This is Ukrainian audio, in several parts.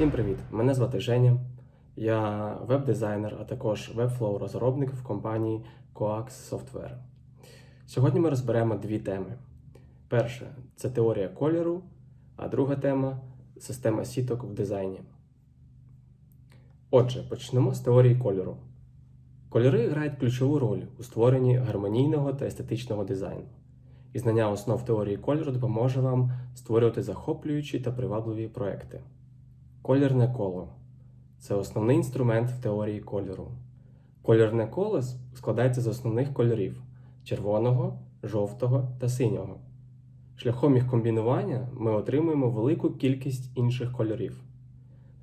Всім привіт! Мене звати Женя. Я веб-дизайнер, а також webflow розробник в компанії Coax Software. Сьогодні ми розберемо дві теми. Перша це теорія кольору, а друга тема система сіток в дизайні. Отже, почнемо з теорії кольору. Кольори грають ключову роль у створенні гармонійного та естетичного дизайну. І знання основ теорії кольору допоможе вам створювати захоплюючі та привабливі проекти. Колірне коло це основний інструмент в теорії кольору. Колірне коло складається з основних кольорів червоного, жовтого та синього. Шляхом їх комбінування ми отримуємо велику кількість інших кольорів.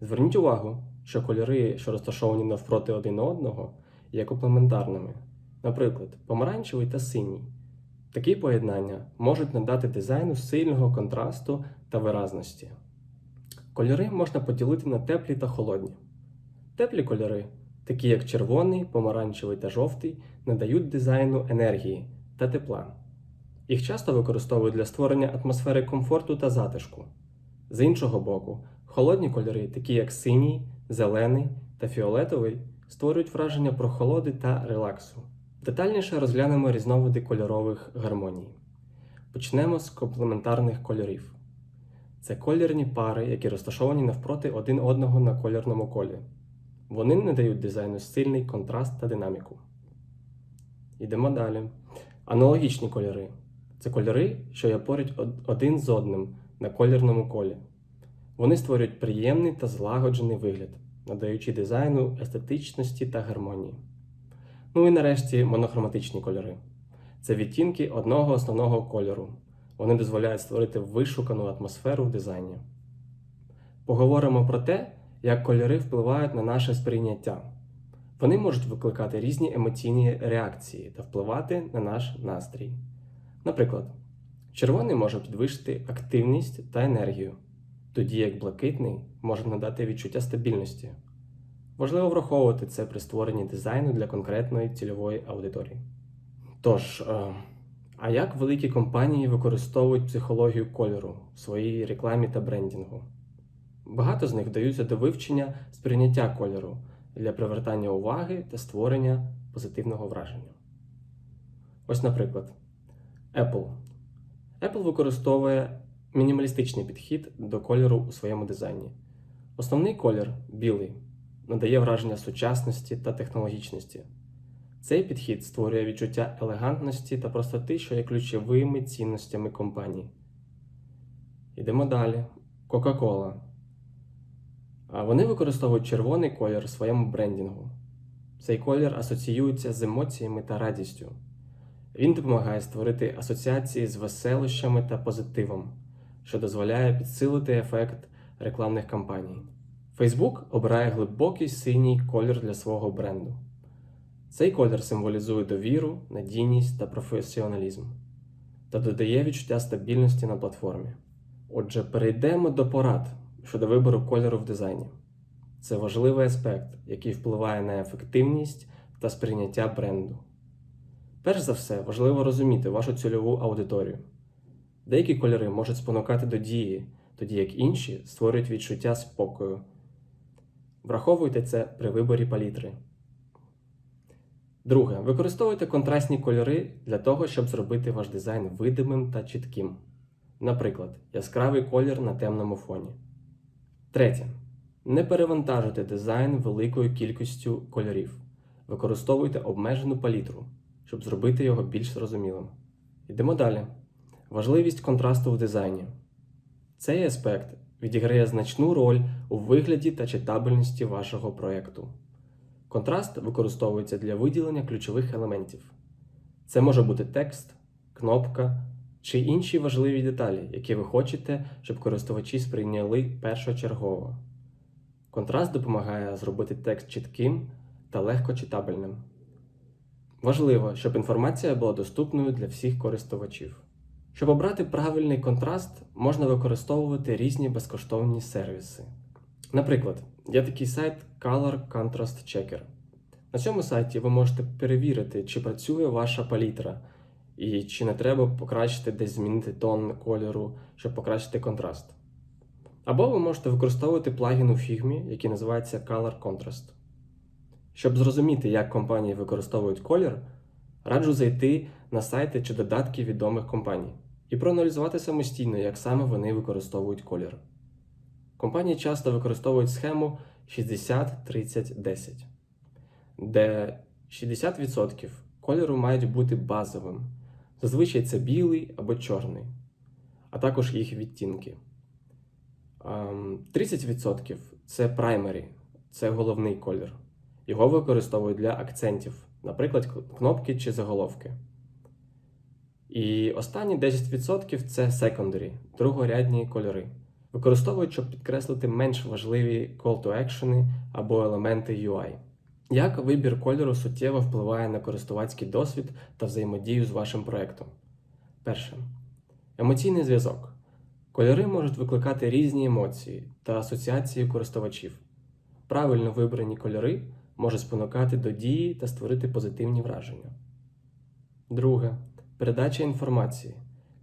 Зверніть увагу, що кольори, що розташовані навпроти один одного, є комплементарними. Наприклад, помаранчевий та синій. Такі поєднання можуть надати дизайну сильного контрасту та виразності. Кольори можна поділити на теплі та холодні. Теплі кольори, такі як червоний, помаранчевий та жовтий, надають дизайну енергії та тепла. Їх часто використовують для створення атмосфери комфорту та затишку. З іншого боку, холодні кольори, такі як синій, зелений та фіолетовий, створюють враження прохолоди та релаксу. Детальніше розглянемо різновиди кольорових гармоній. Почнемо з комплементарних кольорів. Це колірні пари, які розташовані навпроти один одного на кольорному колі. Вони надають дизайну сильний контраст та динаміку. Йдемо далі. Аналогічні кольори. Це кольори, що є поряд один з одним на колірному колі. Вони створюють приємний та злагоджений вигляд, надаючи дизайну естетичності та гармонії. Ну і нарешті монохроматичні кольори. Це відтінки одного основного кольору. Вони дозволяють створити вишукану атмосферу в дизайні. Поговоримо про те, як кольори впливають на наше сприйняття. Вони можуть викликати різні емоційні реакції та впливати на наш настрій. Наприклад, червоний може підвищити активність та енергію, тоді як блакитний може надати відчуття стабільності. Важливо враховувати це при створенні дизайну для конкретної цільової аудиторії. Тож, е, а як великі компанії використовують психологію кольору в своїй рекламі та брендінгу? Багато з них вдаються до вивчення сприйняття кольору для привертання уваги та створення позитивного враження. Ось, наприклад, Apple. Apple використовує мінімалістичний підхід до кольору у своєму дизайні. Основний колір білий, надає враження сучасності та технологічності. Цей підхід створює відчуття елегантності та простоти, що є ключовими цінностями компанії. Йдемо далі. Coca-Cola. Вони використовують червоний колір в своєму брендінгу. Цей колір асоціюється з емоціями та радістю. Він допомагає створити асоціації з веселощами та позитивом, що дозволяє підсилити ефект рекламних кампаній. Facebook обирає глибокий синій колір для свого бренду. Цей колір символізує довіру, надійність та професіоналізм та додає відчуття стабільності на платформі. Отже, перейдемо до порад щодо вибору кольору в дизайні. Це важливий аспект, який впливає на ефективність та сприйняття бренду. Перш за все, важливо розуміти вашу цільову аудиторію. Деякі кольори можуть спонукати до дії, тоді як інші створюють відчуття спокою. Враховуйте це при виборі палітри. Друге, використовуйте контрастні кольори для того, щоб зробити ваш дизайн видимим та чітким. Наприклад, яскравий колір на темному фоні. Третє. Не перевантажуйте дизайн великою кількістю кольорів. Використовуйте обмежену палітру, щоб зробити його більш зрозумілим. Йдемо далі. Важливість контрасту в дизайні. Цей аспект відіграє значну роль у вигляді та читабельності вашого проєкту. Контраст використовується для виділення ключових елементів. Це може бути текст, кнопка чи інші важливі деталі, які ви хочете, щоб користувачі сприйняли першочергово. Контраст допомагає зробити текст чітким та легко читабельним. Важливо, щоб інформація була доступною для всіх користувачів. Щоб обрати правильний контраст, можна використовувати різні безкоштовні сервіси. Наприклад, є такий сайт Color Contrast Checker. На цьому сайті ви можете перевірити, чи працює ваша палітра, і чи не треба покращити десь змінити тон кольору, щоб покращити контраст. Або ви можете використовувати плагін у Figma, який називається Color Contrast. Щоб зрозуміти, як компанії використовують колір, раджу зайти на сайти чи додатки відомих компаній і проаналізувати самостійно, як саме вони використовують колір. Компанії часто використовують схему 60-30-10, де 60% кольору мають бути базовим. Зазвичай це білий або чорний, а також їх відтінки. Ем, 30% це праймері, це головний колір. Його використовують для акцентів, наприклад, кнопки чи заголовки. І останні 10% це secondary, другорядні кольори. Використовують, щоб підкреслити менш важливі call to action або елементи UI. Як вибір кольору суттєво впливає на користувацький досвід та взаємодію з вашим проєктом? Перше. Емоційний зв'язок. Кольори можуть викликати різні емоції та асоціації користувачів. Правильно вибрані кольори можуть спонукати до дії та створити позитивні враження. Друге. Передача інформації.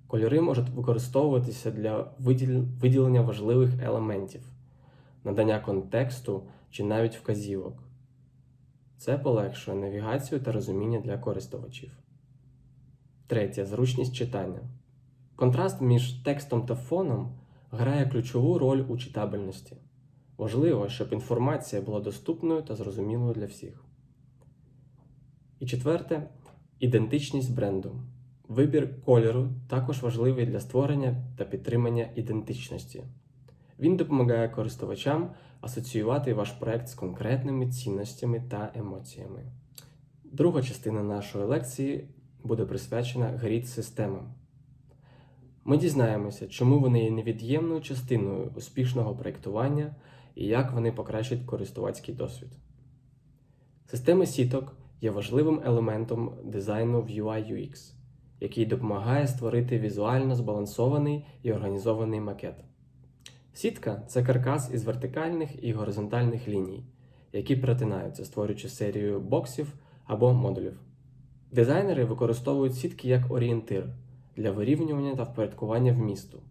Кольори можуть використовуватися для виділення важливих елементів, надання контексту чи навіть вказівок. Це полегшує навігацію та розуміння для користувачів. Третє. Зручність читання. Контраст між текстом та фоном грає ключову роль у читабельності. Важливо, щоб інформація була доступною та зрозумілою для всіх. І четверте ідентичність бренду. Вибір кольору також важливий для створення та підтримання ідентичності. Він допомагає користувачам асоціювати ваш проект з конкретними цінностями та емоціями. Друга частина нашої лекції буде присвячена грід-системам. Ми дізнаємося, чому вони є невід'ємною частиною успішного проєктування і як вони покращать користувацький досвід. Системи сіток є важливим елементом дизайну в UI UX, який допомагає створити візуально збалансований і організований макет. Сітка це каркас із вертикальних і горизонтальних ліній, які перетинаються, створюючи серію боксів або модулів. Дизайнери використовують сітки як орієнтир для вирівнювання та впорядкування вмісту,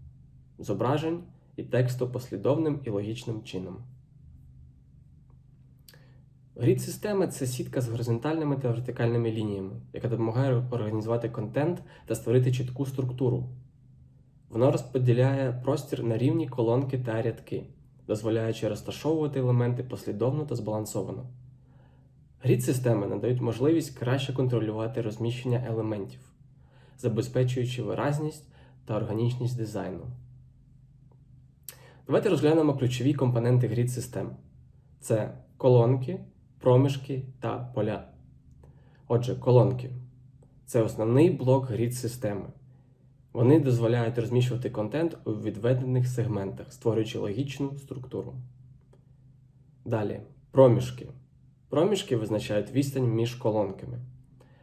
зображень і тексту послідовним і логічним чином. Грід-система це сітка з горизонтальними та вертикальними лініями, яка допомагає організувати контент та створити чітку структуру. Воно розподіляє простір на рівні колонки та рядки, дозволяючи розташовувати елементи послідовно та збалансовано. Грід-системи надають можливість краще контролювати розміщення елементів, забезпечуючи виразність та органічність дизайну. Давайте розглянемо ключові компоненти грід-систем: це колонки, проміжки та поля. Отже, колонки це основний блок грід-системи. Вони дозволяють розміщувати контент у відведених сегментах, створюючи логічну структуру. Далі проміжки. Проміжки визначають відстань між колонками.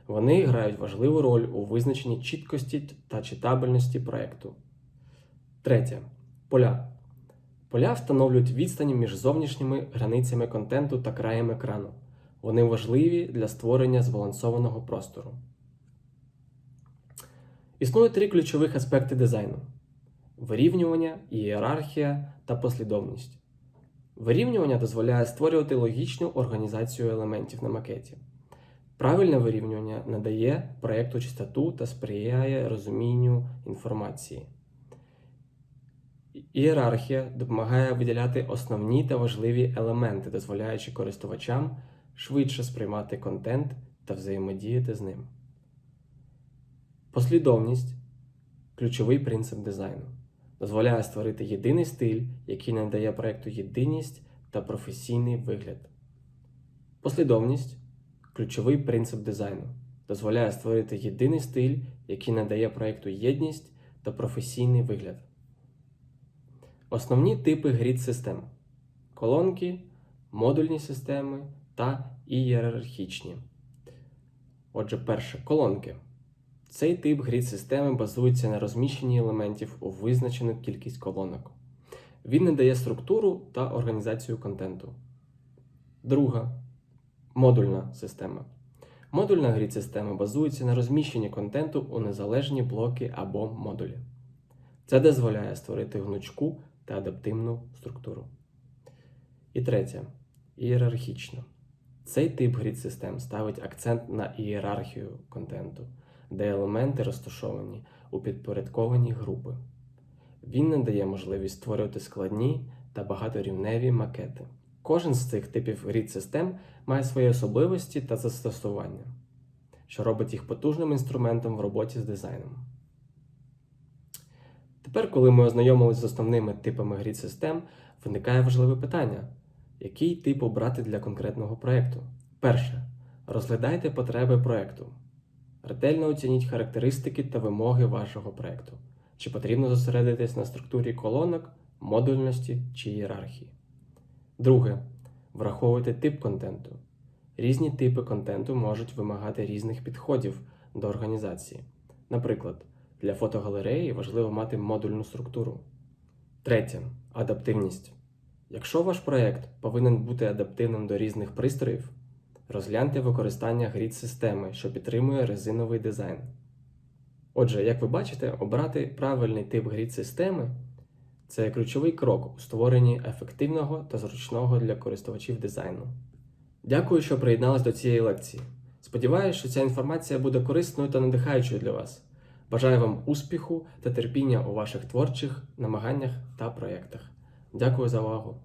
Вони грають важливу роль у визначенні чіткості та читабельності проєкту. Третє. Поля. Поля встановлюють відстані між зовнішніми границями контенту та краєм екрану. Вони важливі для створення збалансованого простору. Існує три ключових аспекти дизайну: вирівнювання, ієрархія та послідовність. Вирівнювання дозволяє створювати логічну організацію елементів на макеті. Правильне вирівнювання надає проєкту чистоту та сприяє розумінню інформації. Ієрархія допомагає виділяти основні та важливі елементи, дозволяючи користувачам швидше сприймати контент та взаємодіяти з ним. Послідовність ключовий принцип дизайну. Дозволяє створити єдиний стиль, який надає проєкту єдиність та професійний вигляд. Послідовність ключовий принцип дизайну. Дозволяє створити єдиний стиль, який надає проєкту єдність та професійний вигляд. Основні типи грід-систем: колонки, модульні системи та ієрархічні. Отже, перше колонки. Цей тип грід-системи базується на розміщенні елементів у визначену кількість колонок. Він надає структуру та організацію контенту. Друга модульна система. Модульна грід-система базується на розміщенні контенту у незалежні блоки або модулі. Це дозволяє створити гнучку та адаптивну структуру. І третє ієрархічно. Цей тип грід-систем ставить акцент на ієрархію контенту, де елементи розташовані у підпорядковані групи. Він надає можливість створювати складні та багаторівневі макети. Кожен з цих типів грід-систем має свої особливості та застосування, що робить їх потужним інструментом в роботі з дизайном. Тепер, коли ми ознайомилися з основними типами грід-систем, виникає важливе питання: який тип обрати для конкретного проєкту? Перше. Розглядайте потреби проєкту. Ретельно оцініть характеристики та вимоги вашого проєкту. Чи потрібно зосередитись на структурі колонок, модульності чи ієрархії. Друге. Враховуйте тип контенту. Різні типи контенту можуть вимагати різних підходів до організації. Наприклад, для фотогалереї важливо мати модульну структуру. Третє адаптивність. Якщо ваш проєкт повинен бути адаптивним до різних пристроїв, розгляньте використання грід-системи, що підтримує резиновий дизайн. Отже, як ви бачите, обрати правильний тип грід-системи це ключовий крок у створенні ефективного та зручного для користувачів дизайну. Дякую, що приєдналися до цієї лекції. Сподіваюся, що ця інформація буде корисною та надихаючою для вас. Бажаю вам успіху та терпіння у ваших творчих намаганнях та проєктах. Дякую за увагу!